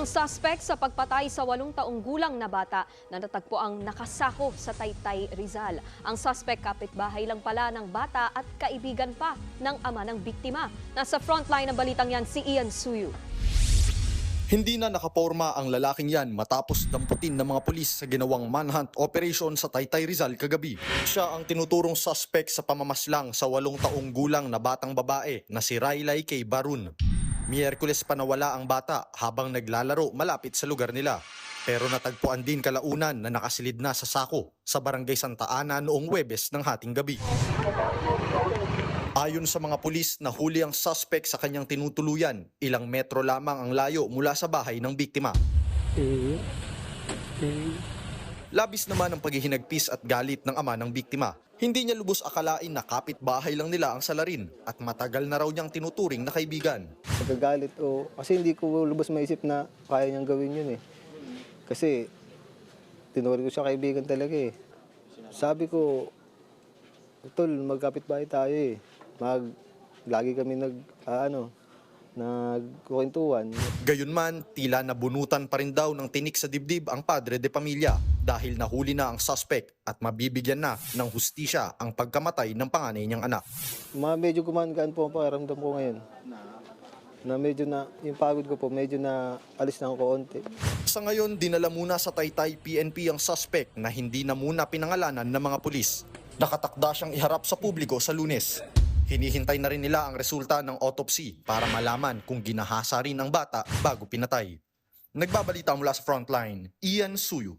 ang suspect sa pagpatay sa walong taong gulang na bata na natagpo ang nakasako sa Taytay, Rizal. Ang suspect kapitbahay lang pala ng bata at kaibigan pa ng ama ng biktima. Nasa frontline ng balitang yan si Ian Suyu. Hindi na nakaporma ang lalaking yan matapos damputin ng mga pulis sa ginawang manhunt operation sa Taytay Rizal kagabi. Siya ang tinuturong suspect sa pamamaslang sa walong taong gulang na batang babae na si Railay K. Barun. Miyerkules pa nawala ang bata habang naglalaro malapit sa lugar nila. Pero natagpuan din kalaunan na nakasilid na sa sako sa barangay Santa Ana noong Webes ng hating gabi. Ayon sa mga pulis, nahuli ang suspect sa kanyang tinutuluyan. Ilang metro lamang ang layo mula sa bahay ng biktima. Labis naman ang paghihinagpis at galit ng ama ng biktima. Hindi niya lubos akalain na kapitbahay lang nila ang salarin at matagal na raw niyang tinuturing na kaibigan. Nagagalit o kasi hindi ko lubos maisip na kaya niyang gawin yun eh. Kasi tinuring ko siya kaibigan talaga eh. Sabi ko, tol, magkapit bahay tayo eh. Mag, lagi kami nag, ah, ano, nagkukwentuhan. Gayunman, tila nabunutan pa rin daw ng tinik sa dibdib ang padre de pamilya dahil nahuli na ang suspect at mabibigyan na ng hustisya ang pagkamatay ng panganay niyang anak. Ma, medyo gumaan-gaan po ang pakiramdam ko ngayon. Na medyo na, yung pagod ko po, medyo na alis na ako konti. Sa ngayon, dinala muna sa Taytay PNP ang suspect na hindi na muna pinangalanan ng mga pulis. Nakatakda siyang iharap sa publiko sa lunes. Hinihintay na rin nila ang resulta ng autopsy para malaman kung ginahasa rin ang bata bago pinatay. Nagbabalita mula sa frontline, Ian Suyu,